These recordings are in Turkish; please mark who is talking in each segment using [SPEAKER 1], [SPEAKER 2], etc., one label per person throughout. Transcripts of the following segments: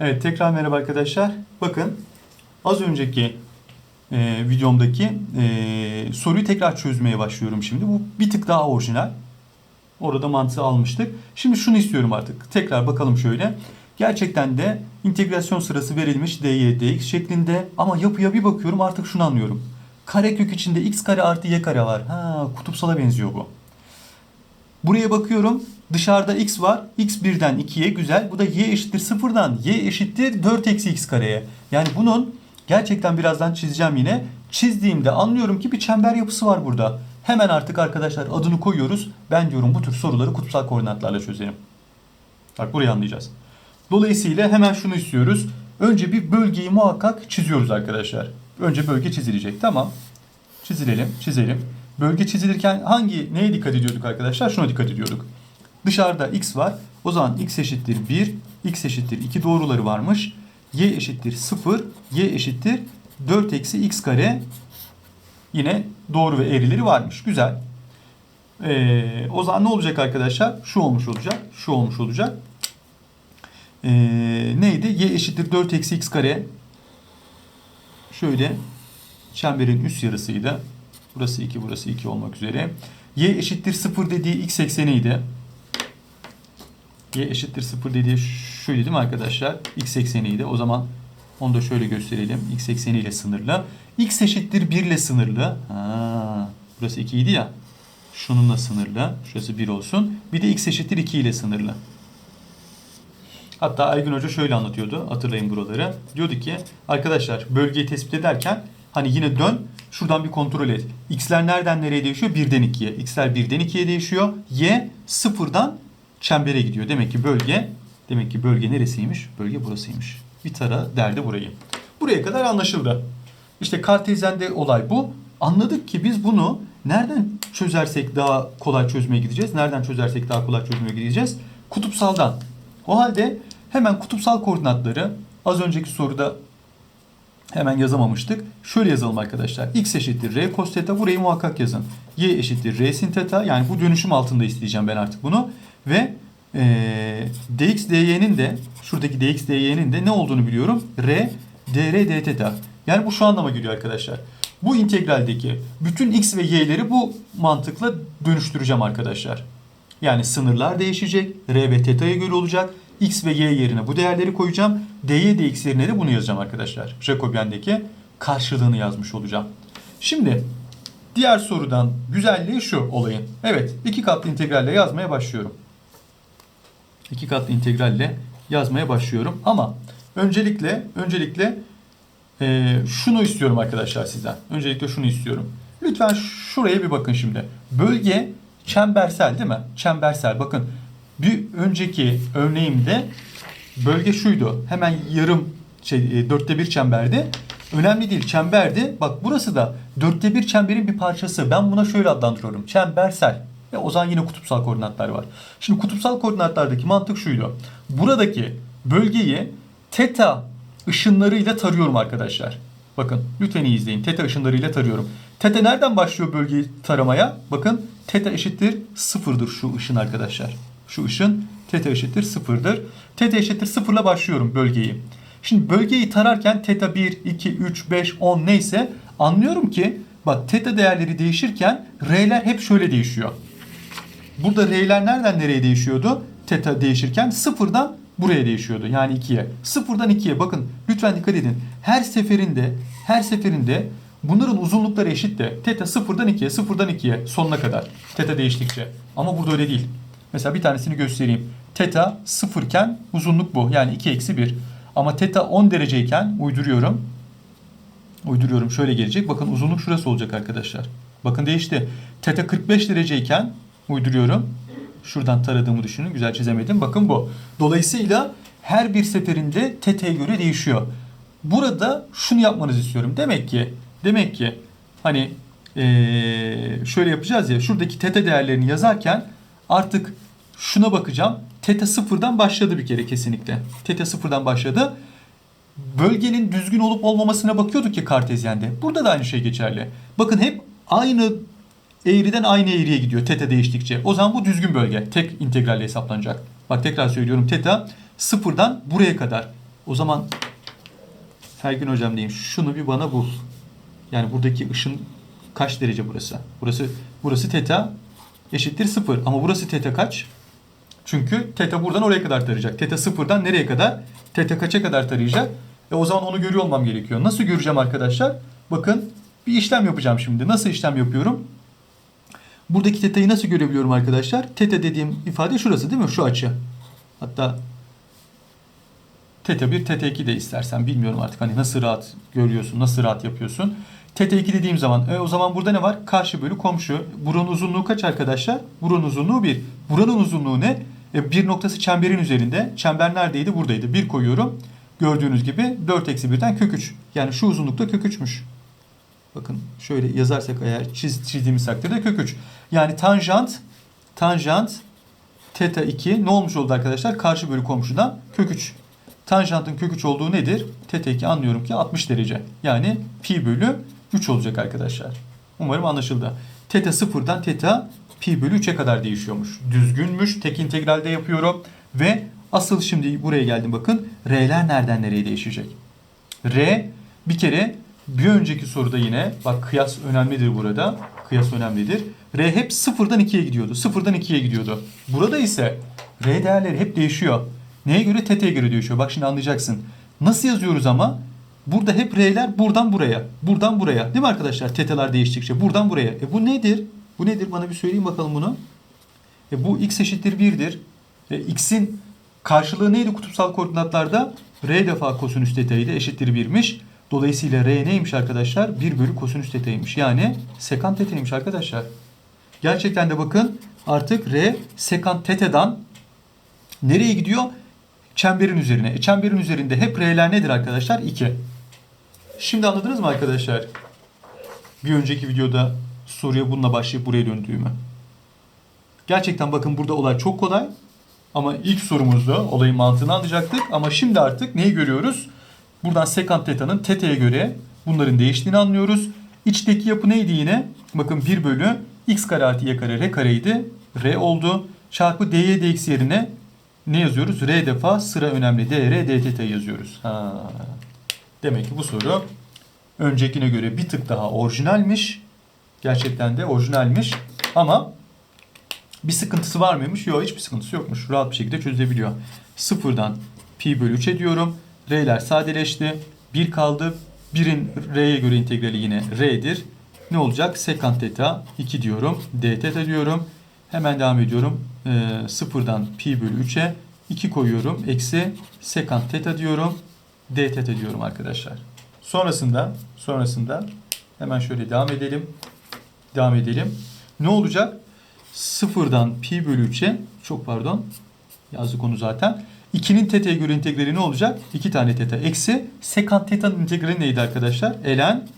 [SPEAKER 1] Evet tekrar merhaba arkadaşlar. Bakın az önceki e, videomdaki e, soruyu tekrar çözmeye başlıyorum şimdi. Bu bir tık daha orijinal. Orada mantığı almıştık. Şimdi şunu istiyorum artık. Tekrar bakalım şöyle. Gerçekten de integrasyon sırası verilmiş dy dx şeklinde ama yapıya bir bakıyorum artık şunu anlıyorum. Karekök içinde x kare artı y kare var. Ha kutupsala benziyor bu. Buraya bakıyorum. Dışarıda x var. x 1'den 2'ye güzel. Bu da y eşittir 0'dan y eşittir 4 eksi x kareye. Yani bunun gerçekten birazdan çizeceğim yine. Çizdiğimde anlıyorum ki bir çember yapısı var burada. Hemen artık arkadaşlar adını koyuyoruz. Ben diyorum bu tür soruları kutupsal koordinatlarla çözelim. Bak burayı anlayacağız. Dolayısıyla hemen şunu istiyoruz. Önce bir bölgeyi muhakkak çiziyoruz arkadaşlar. Önce bölge çizilecek. Tamam. Çizilelim, çizelim. Bölge çizilirken hangi neye dikkat ediyorduk arkadaşlar? Şuna dikkat ediyorduk. Dışarıda x var. O zaman x eşittir 1, x eşittir 2 doğruları varmış. y eşittir 0, y eşittir 4 eksi x kare yine doğru ve eğrileri varmış. Güzel. Ee, o zaman ne olacak arkadaşlar? Şu olmuş olacak, şu olmuş olacak. Ee, neydi? y eşittir 4 eksi x kare. Şöyle çemberin üst yarısıydı. Burası 2, burası 2 olmak üzere. Y eşittir 0 dediği x ekseniydi. Y eşittir 0 dediği şuydu değil mi arkadaşlar? X ekseniydi. O zaman onu da şöyle gösterelim. X ekseniyle sınırlı. X eşittir 1 ile sınırlı. Ha, burası 2 idi ya. Şununla sınırlı. Şurası 1 olsun. Bir de x eşittir 2 ile sınırlı. Hatta Aygün Hoca şöyle anlatıyordu. Hatırlayın buraları. Diyordu ki arkadaşlar bölgeyi tespit ederken hani yine dön şuradan bir kontrol et. X'ler nereden nereye değişiyor? 1'den 2'ye. X'ler 1'den 2'ye değişiyor. Y 0'dan çembere gidiyor. Demek ki bölge demek ki bölge neresiymiş? Bölge burasıymış. Bir tara derdi burayı. Buraya kadar anlaşıldı. İşte kartezyende olay bu. Anladık ki biz bunu nereden çözersek daha kolay çözmeye gideceğiz? Nereden çözersek daha kolay çözmeye gideceğiz? Kutupsaldan. O halde hemen kutupsal koordinatları az önceki soruda hemen yazamamıştık. Şöyle yazalım arkadaşlar. X eşittir R cos theta. Burayı muhakkak yazın. Y eşittir R sin theta. Yani bu dönüşüm altında isteyeceğim ben artık bunu. Ve e, dx dy'nin de şuradaki dx dy'nin de ne olduğunu biliyorum. R dr d theta. Yani bu şu anlama geliyor arkadaşlar. Bu integraldeki bütün x ve y'leri bu mantıkla dönüştüreceğim arkadaşlar. Yani sınırlar değişecek. R ve teta'ya göre olacak. X ve Y yerine bu değerleri koyacağım. Dy dx yerine de bunu yazacağım arkadaşlar. Jacobian'daki karşılığını yazmış olacağım. Şimdi diğer sorudan güzelliği şu olayın. Evet iki katlı integralle yazmaya başlıyorum. İki katlı integralle yazmaya başlıyorum. Ama öncelikle öncelikle e, şunu istiyorum arkadaşlar sizden. Öncelikle şunu istiyorum. Lütfen şuraya bir bakın şimdi. Bölge çembersel değil mi? Çembersel. Bakın bir önceki örneğimde bölge şuydu. Hemen yarım şey e, dörtte bir çemberdi. Önemli değil çemberdi. Bak burası da dörtte bir çemberin bir parçası. Ben buna şöyle adlandırıyorum. Çembersel. Ve o zaman yine kutupsal koordinatlar var. Şimdi kutupsal koordinatlardaki mantık şuydu. Buradaki bölgeyi teta ışınlarıyla tarıyorum arkadaşlar. Bakın lütfen iyi izleyin. Teta ışınlarıyla tarıyorum. Teta nereden başlıyor bölgeyi taramaya? Bakın teta eşittir sıfırdır şu ışın arkadaşlar. Şu ışın teta eşittir sıfırdır. Teta eşittir sıfırla başlıyorum bölgeyi. Şimdi bölgeyi tararken teta 1, 2, 3, 5, 10 neyse anlıyorum ki bak teta değerleri değişirken r'ler hep şöyle değişiyor. Burada r'ler nereden nereye değişiyordu? Teta değişirken sıfırdan buraya değişiyordu. Yani 2'ye. Sıfırdan 2'ye bakın lütfen dikkat edin. Her seferinde her seferinde bunların uzunlukları eşit de teta sıfırdan 2'ye sıfırdan 2'ye sonuna kadar teta değiştikçe. Ama burada öyle değil. Mesela bir tanesini göstereyim. Teta sıfırken uzunluk bu. Yani 2 eksi 1. Ama teta 10 dereceyken uyduruyorum. Uyduruyorum şöyle gelecek. Bakın uzunluk şurası olacak arkadaşlar. Bakın değişti. Teta 45 dereceyken uyduruyorum. Şuradan taradığımı düşünün. Güzel çizemedim. Bakın bu. Dolayısıyla her bir seferinde teta'ya göre değişiyor. Burada şunu yapmanızı istiyorum. Demek ki demek ki hani ee, şöyle yapacağız ya şuradaki teta değerlerini yazarken artık şuna bakacağım. Teta sıfırdan başladı bir kere kesinlikle. Teta sıfırdan başladı. Bölgenin düzgün olup olmamasına bakıyorduk ya kartezyende. Burada da aynı şey geçerli. Bakın hep aynı eğriden aynı eğriye gidiyor teta değiştikçe. O zaman bu düzgün bölge. Tek integralle hesaplanacak. Bak tekrar söylüyorum teta sıfırdan buraya kadar. O zaman Ergün hocam diyeyim şunu bir bana bul. Yani buradaki ışın kaç derece burası? Burası burası teta eşittir 0 ama burası teta kaç? Çünkü teta buradan oraya kadar tarayacak. Teta sıfırdan nereye kadar? Teta kaça kadar tarayacak? E o zaman onu görüyor olmam gerekiyor. Nasıl göreceğim arkadaşlar? Bakın bir işlem yapacağım şimdi. Nasıl işlem yapıyorum? Buradaki teta'yı nasıl görebiliyorum arkadaşlar? Teta dediğim ifade şurası değil mi? Şu açı. Hatta Teta 1, Teta 2 de istersen bilmiyorum artık hani nasıl rahat görüyorsun, nasıl rahat yapıyorsun. Teta 2 dediğim zaman e, o zaman burada ne var? Karşı bölü komşu. Buranın uzunluğu kaç arkadaşlar? Buranın uzunluğu 1. Buranın uzunluğu ne? E, bir noktası çemberin üzerinde. Çember neredeydi? Buradaydı. 1 koyuyorum. Gördüğünüz gibi 4 eksi 1'den kök 3. Yani şu uzunlukta kök 3'müş. Bakın şöyle yazarsak eğer çiz, çizdiğimiz takdirde kök 3. Yani tanjant tanjant teta 2 ne olmuş oldu arkadaşlar? Karşı bölü komşudan kök 3. Tanjantın kök 3 olduğu nedir? Teta 2 anlıyorum ki 60 derece. Yani pi bölü 3 olacak arkadaşlar. Umarım anlaşıldı. Teta sıfırdan teta pi bölü 3'e kadar değişiyormuş. Düzgünmüş. Tek integralde yapıyorum. Ve asıl şimdi buraya geldim bakın. R'ler nereden nereye değişecek? R bir kere bir önceki soruda yine bak kıyas önemlidir burada. Kıyas önemlidir. R hep sıfırdan 2'ye gidiyordu. Sıfırdan 2'ye gidiyordu. Burada ise R değerleri hep değişiyor. Neye göre? Teta'ya göre değişiyor. Bak şimdi anlayacaksın. Nasıl yazıyoruz ama? Burada hep R'ler buradan buraya. Buradan buraya. Değil mi arkadaşlar? Tetalar değiştikçe. Buradan buraya. E bu nedir? Bu nedir? Bana bir söyleyin bakalım bunu. E bu x eşittir 1'dir. E x'in karşılığı neydi kutupsal koordinatlarda? R defa kosinüs teta'ydı eşittir 1'miş. Dolayısıyla R neymiş arkadaşlar? 1 bölü kosinüs teta'ymış. Yani sekant teta'ymış arkadaşlar. Gerçekten de bakın artık R sekant teta'dan nereye gidiyor? Çemberin üzerine. E, çemberin üzerinde hep R'ler nedir arkadaşlar? 2. Şimdi anladınız mı arkadaşlar? Bir önceki videoda soruya bununla başlayıp buraya döndüğümü. Gerçekten bakın burada olay çok kolay. Ama ilk sorumuzda olayın mantığını anlayacaktık. Ama şimdi artık neyi görüyoruz? Buradan sekant teta'nın teta'ya göre bunların değiştiğini anlıyoruz. İçteki yapı neydi yine? Bakın 1 bölü x kare artı y kare r kareydi. R oldu. Çarpı dy dx yerine ne yazıyoruz? R defa sıra önemli dr d theta yazıyoruz. Ha. Demek ki bu soru öncekine göre bir tık daha orijinalmiş. Gerçekten de orijinalmiş. Ama bir sıkıntısı var mıymış? Yok hiçbir sıkıntısı yokmuş. Rahat bir şekilde çözebiliyor. Sıfırdan pi bölü 3'e diyorum. R'ler sadeleşti. 1 kaldı. 1'in R'ye göre integrali yine R'dir. Ne olacak? Sekant theta 2 diyorum. D theta diyorum. Hemen devam ediyorum. Ee, sıfırdan pi bölü 3'e 2 koyuyorum. Eksi sekant theta diyorum. D theta diyorum arkadaşlar. Sonrasında sonrasında hemen şöyle devam edelim. Devam edelim. Ne olacak? Sıfırdan pi bölü 3'e çok pardon yazdık onu zaten. 2'nin teta'ya göre integrali ne olacak? 2 tane teta eksi sekant teta'nın integrali neydi arkadaşlar? Ln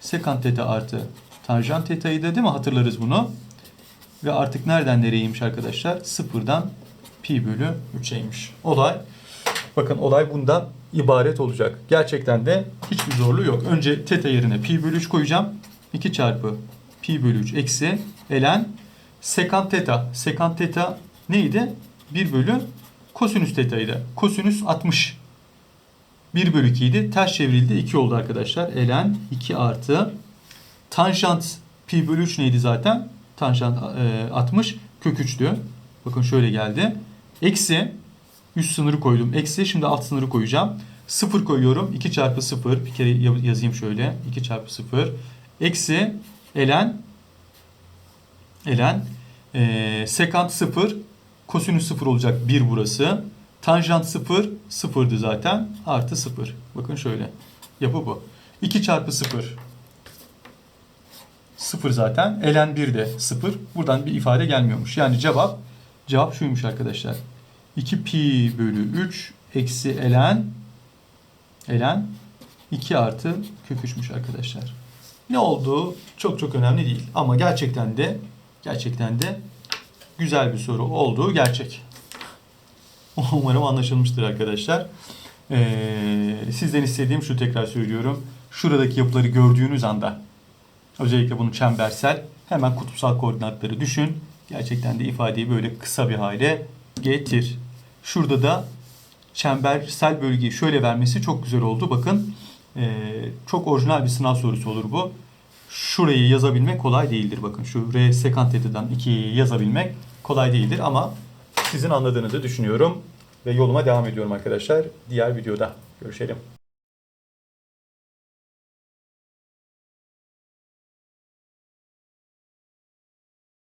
[SPEAKER 1] sekant teta artı tanjant teta'ydı değil mi? Hatırlarız bunu. Ve artık nereden nereyeymiş arkadaşlar? Sıfırdan pi bölü 3'eymiş. Olay bakın olay bundan ibaret olacak. Gerçekten de hiçbir zorluğu yok. Önce teta yerine pi bölü 3 koyacağım. 2 çarpı pi bölü 3 eksi ln sekant teta. Sekant teta neydi? 1 bölü kosinüs teta'ydı. Kosinüs 60. 1 bölü 2 idi. Ters çevrildi. 2 oldu arkadaşlar. ln 2 artı tanjant pi bölü 3 neydi zaten? Tanjant e, 60 kök 3'tü. Bakın şöyle geldi. Eksi üst sınırı koydum. Eksi şimdi alt sınırı koyacağım. 0 koyuyorum. 2 çarpı 0. Bir kere yazayım şöyle. 2 çarpı 0. Eksi ln ln e, sekant 0 kosinüs 0 olacak 1 burası. Tanjant 0 0'dı zaten. Artı 0. Bakın şöyle. Yapı bu. 2 çarpı 0 0 zaten. ln 1 de 0. Buradan bir ifade gelmiyormuş. Yani cevap cevap şuymuş arkadaşlar. 2 pi bölü 3 eksi ln ln 2 artı kök 3'müş arkadaşlar. Ne olduğu çok çok önemli değil. Ama gerçekten de gerçekten de güzel bir soru olduğu gerçek. Umarım anlaşılmıştır arkadaşlar. Ee, sizden istediğim şu tekrar söylüyorum. Şuradaki yapıları gördüğünüz anda özellikle bunu çembersel hemen kutupsal koordinatları düşün. Gerçekten de ifadeyi böyle kısa bir hale getir. Şurada da çembersel bölgeyi şöyle vermesi çok güzel oldu. Bakın e, çok orijinal bir sınav sorusu olur bu. Şurayı yazabilmek kolay değildir. Bakın şu R sekant theta'dan 2'yi yazabilmek kolay değildir ama sizin anladığınızı düşünüyorum ve yoluma devam ediyorum arkadaşlar. Diğer videoda görüşelim.